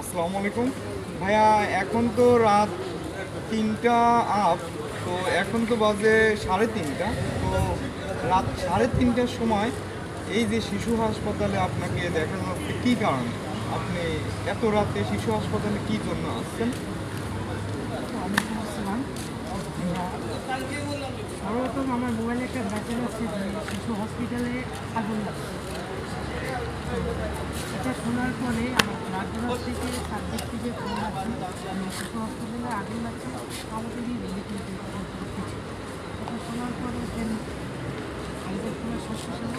আসসালামু আলাইকুম। ভাইয়া, এখন তো রাত তিনটা আপ তো এখন তো বাজে সাড়ে তিনটা। তো রাত সাড়ে তিনটার সময় এই যে শিশু হাসপাতালে আপনাকে দেখানো হচ্ছে, কী কারণ? আপনি এত রাতে শিশু হাসপাতালে কী জন্য আসছেন? আমার মোবাইলে একটা যে শিশু হসপিটালে আগুন লাগছে। এটা শোনার পরে রাজধানী থেকে সার্ভিস থেকে ফোন আসছে। যে শিশু হসপিটালে আগুন লাগছে আমাদের রিলিফ নিতে এটা শোনার পরে দেন আমাদের কোনো স্বাস্থ্য সেবা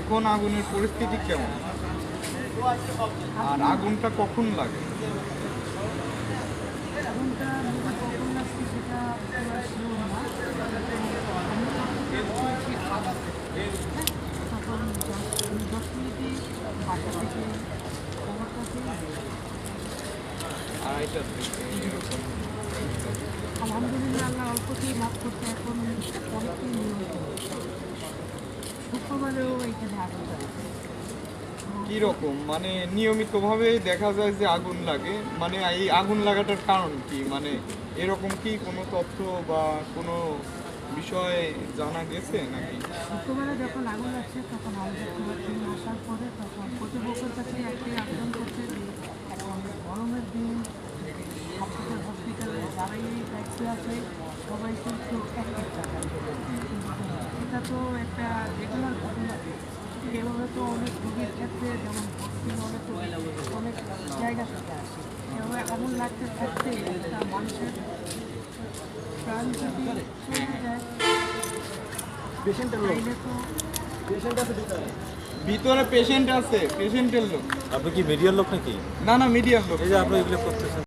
এখন আগুনের পরিস্থিতি কেমন? আর আগুনটা কখন লাগে আগুনটা নিজে কখন লাগছে সেটা পুরো শিওর না তখন দশ দশ মিনিটে বাসা থেকে খবরটা পেয়ে আড়াইটা থেকে এরকম আলহামদুলিল্লাহ আল্লাহ অল্পতেই লাভ করতে এখন অনেকটাই নিয়মিত শুক্রবারেও আগুন লাগছে কীরকম মানে নিয়মিতভাবে দেখা যায় যে আগুন লাগে। মানে এই আগুন লাগাটার কারণ কি? মানে এরকম কি কোনো তথ্য বা কোনো বিষয় জানা গেছে নাকি? শুক্রবারে যখন আগুন লাগছে তখন আমাদের আসার পরে তখন কর্তৃপক্ষের কাছে একটাই আবেদন করছে যে এখন গরমের দিন আপনাদের হসপিটালে যারাই ট্যাক্সি আছে সবাই টাকা এটা তো একটা রেগুলার ঘটনা। এভাবে তো অনেক রোগীর ক্ষেত্রে যেমন অনেক জায়গা থেকে আসে। এভাবে আগুন লাগতে থাকতে একটা মানুষের প্রাণ যদি চলে যায় ভিতরে? পেশেন্ট আছে পেশেন্টের লোক। আপনি কি মিডিয়ার লোক নাকি? না না মিডিয়ার লোক। এই যে আপনি এগুলো করতেছেন।